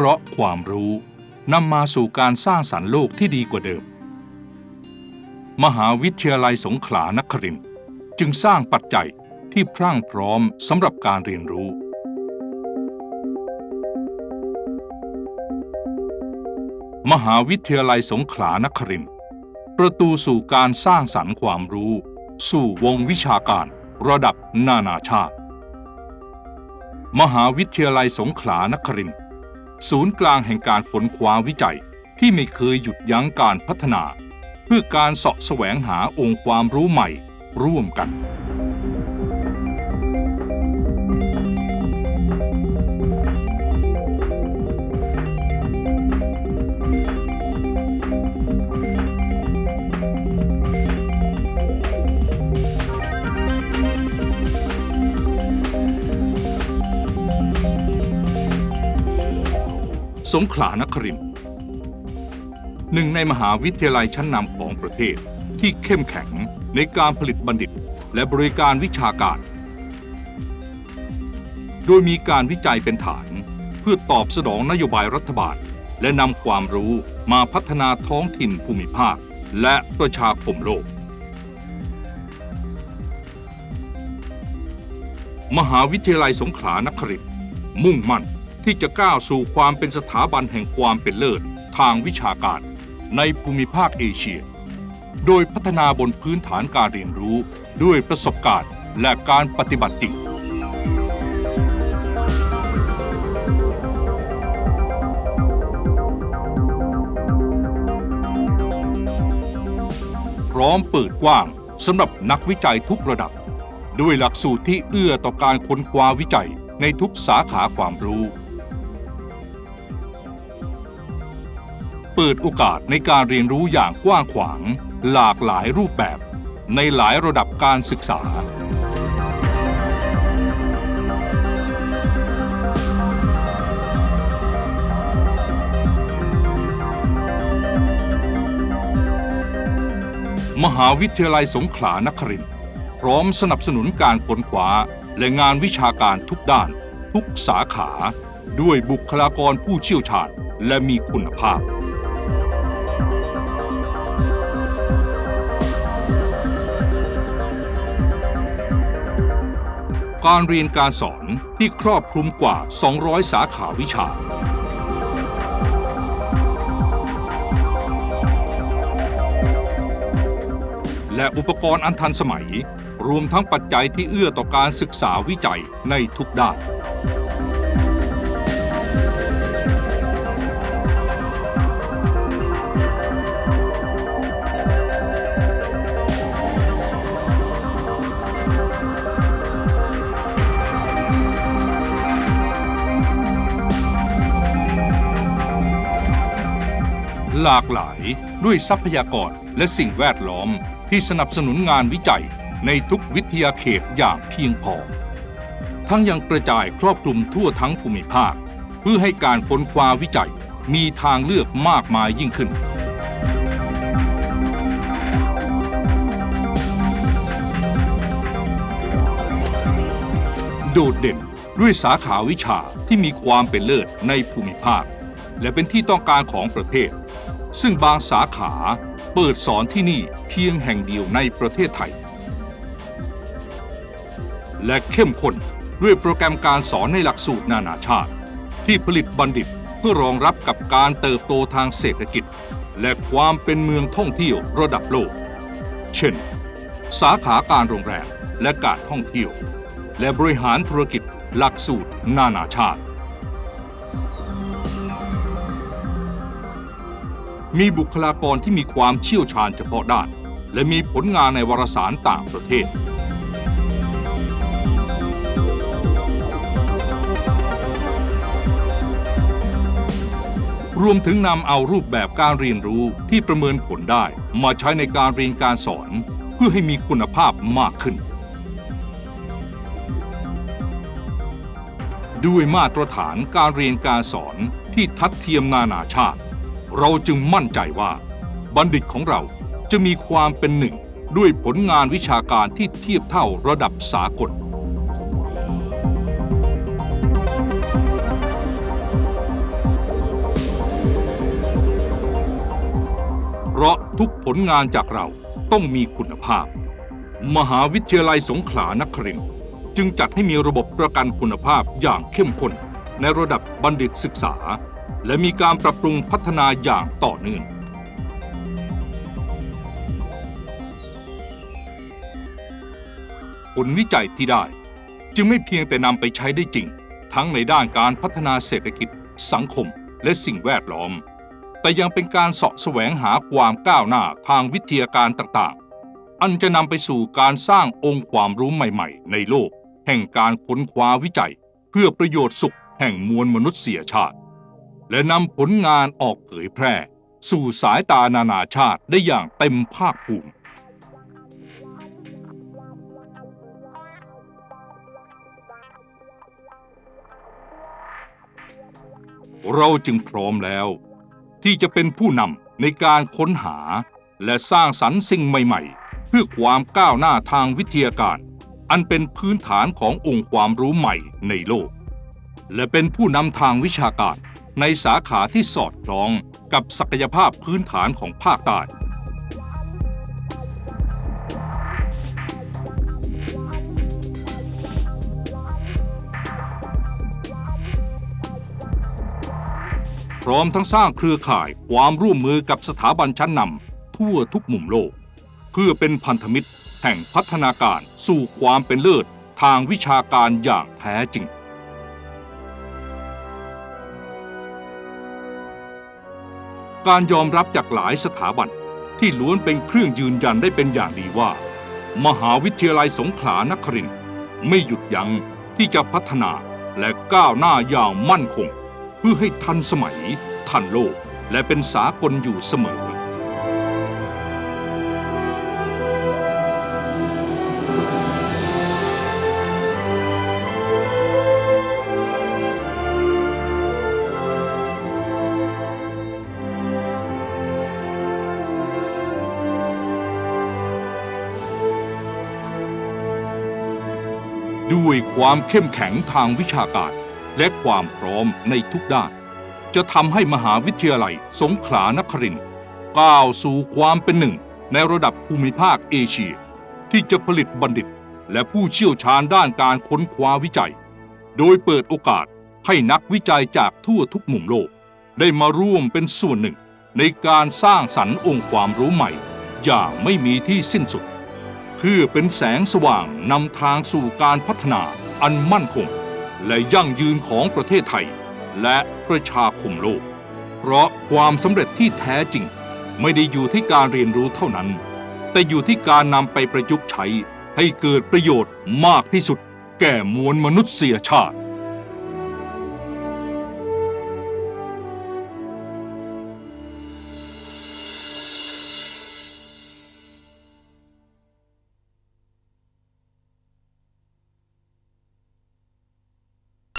เพราะความรู้นำมาสู่การสร้างสรรค์โลกที่ดีกว่าเดิม มหาวิทยาลัยสงขลานครินทร์จึงสร้างปัจจัยที่พรั่งพร้อมสำหรับการเรียนรู้ มหาวิทยาลัยสงขลานครินทร์ประตูสู่การสร้างสรรค์ความรู้ สู่วงวิชาการระดับนานาชาติ มหาวิทยาลัยสงขลานครินทร์ ศูนย์กลางแห่งการผลคว้าวิจัยที่ไม่เคยหยุดยั้งการพัฒนา เพื่อการเสาะแสวงหาองค์ความรู้ใหม่ร่วมกัน สงขลานครินทร์หนึ่งในมหาวิทยาลัยชั้นนำของประเทศที่เข้มแข็งในการผลิตบัณฑิต และบริการวิชาการ โดยมีการวิจัยเป็นฐาน เพื่อตอบสนองนโยบายรัฐบาล และนำความรู้มาพัฒนาท้องถิ่นภูมิภาค และประชาคมโลก มหาวิทยาลัยสงขลานครินทร์มุ่งมั่น ที่จะก้าวสู่ความเป็นสถาบันแห่งความเป็นเลิศทางวิชาการในภูมิภาคเอเชีย โดยพัฒนาบนพื้นฐานการเรียนรู้ด้วยประสบการณ์และการปฏิบัติจริงพร้อมเปิดกว้างสำหรับนักวิจัยทุกระดับ ด้วยหลักสูตรที่เอื้อต่อการค้นคว้าวิจัยในทุกสาขาความรู้ เปิดโอกาสในการเรียนรู้อย่างกว้างขวาง หลากหลายรูปแบบ ในหลายระดับการศึกษา มหาวิทยาลัยสงขลานครินทร์พร้อมสนับสนุนการค้นคว้าและงานวิชาการทุกด้าน ทุกสาขา ด้วยบุคลากรผู้เชี่ยวชาญ และมีคุณภาพ การเรียนการสอนที่ครอบคลุมกว่า 200 สาขาวิชา และอุปกรณ์อันทันสมัย รวมทั้งปัจจัยที่เอื้อต่อการศึกษาวิจัยในทุกด้าน หลากหลายด้วยทรัพยากรและสิ่งแวดล้อมที่สนับสนุนงานวิจัยในทุกวิทยาเขตอย่างเพียงพอ ทั้งยังกระจายครอบคลุมทั่วทั้งภูมิภาค เพื่อให้การค้นคว้าวิจัยมีทางเลือกมากมายยิ่งขึ้น โดดเด่นด้วยสาขาวิชาที่มีความเป็นเลิศในภูมิภาค และเป็นที่ต้องการของประเทศ ซึ่งบางสาขาเปิดสอนที่นี่เพียงแห่งเดียวในประเทศไทย และเข้มข้นด้วยโปรแกรมการสอนในหลักสูตรนานาชาติ ที่ผลิตบัณฑิตเพื่อรองรับกับการเติบโตทางเศรษฐกิจ และความเป็นเมืองท่องเที่ยวระดับโลก เช่น สาขาการโรงแรมและการท่องเที่ยว และบริหารธุรกิจหลักสูตรนานาชาติ มีบุคลากรที่มีความเชี่ยวชาญเฉพาะด้าน และมีผลงานในวารสารต่างประเทศ รวมถึงนำเอารูปแบบการเรียนรู้ที่ประเมินผลได้ มาใช้ในการเรียนการสอน เพื่อให้มีคุณภาพมากขึ้น ด้วยมาตรฐานการเรียนการสอนที่ทัดเทียมนานาชาติ เราจึงมั่นใจว่า บัณฑิตของเราจะมีความเป็นหนึ่งด้วยผลงานวิชาการที่เทียบเท่าระดับสากล เพราะทุกผลงานจากเราต้องมีคุณภาพ มหาวิทยาลัยสงขลานครินจึงจัดให้มีระบบประกันคุณภาพอย่างเข้มข้นในระดับบัณฑิตศึกษา และมีการปรับปรุงพัฒนาอย่างต่อเนื่อง ผลวิจัยที่ได้ จึงไม่เพียงแต่นำไปใช้ได้จริง ทั้งในด้านการพัฒนาเศรษฐกิจ สังคม และสิ่งแวดล้อม แต่ยังเป็นการเสาะแสวงหาความก้าวหน้าทางวิทยาการต่างๆ อันจะนำไปสู่การสร้างองค์ความรู้ใหม่ ๆ ในโลก แห่งการค้นคว้าวิจัย เพื่อประโยชน์สุขแห่งมวลมนุษยชาติ และนำผลงานออกเผยแพร่ สู่สายตานานาชาติได้อย่างเต็มภาคภูมิเราจึงพร้อมแล้ว ที่จะเป็นผู้นำในการค้นหา และสร้างสรรค์สิ่งใหม่ๆ เพื่อความก้าวหน้าทางวิทยาการ อันเป็นพื้นฐานขององค์ความรู้ใหม่ในโลก และเป็นผู้นำทางวิชาการ ในสาขาที่สอดคล้องกับศักยภาพพื้นฐานของภาคใต้ พร้อมทั้งสร้างเครือข่ายความร่วมมือกับสถาบันชั้นนำทั่วทุกมุมโลก เพื่อเป็นพันธมิตรแห่งพัฒนาการสู่ความเป็นเลิศทางวิชาการอย่างแท้จริง การยอมรับจากหลายสถาบันที่ล้วนเป็นเครื่องยืนยันได้เป็นอย่างดีว่า มหาวิทยาลัยสงขลานครินไม่หยุดยั้งที่จะพัฒนาและก้าวหน้าอย่างมั่นคง เพื่อให้ทันสมัย ทันโลก และเป็นสากลอยู่เสมอ ด้วยความเข้มแข็งทางวิชาการและความพร้อมในทุกด้าน จะทำให้มหาวิทยาลัยสงขลานครินทร์ก้าวสู่ความเป็นหนึ่ง ในระดับภูมิภาคเอเชีย ที่จะผลิตบัณฑิต และผู้เชี่ยวชาญด้านการค้นคว้าวิจัย โดยเปิดโอกาสให้นักวิจัยจากทั่วทุกมุมโลก ได้มาร่วมเป็นส่วนหนึ่ง ในการสร้างสรรค์องค์ความรู้ใหม่ อย่างไม่มีที่สิ้นสุด เพื่อเป็นแสงสว่างนำทางสู่การพัฒนาอันมั่นคง และยั่งยืนของประเทศไทย และประชาคมโลก เพราะความสำเร็จที่แท้จริง ไม่ได้อยู่ที่การเรียนรู้เท่านั้น แต่อยู่ที่การนำไปประยุกต์ใช้ให้เกิดประโยชน์มากที่สุด แก่มวลมนุษยชาติ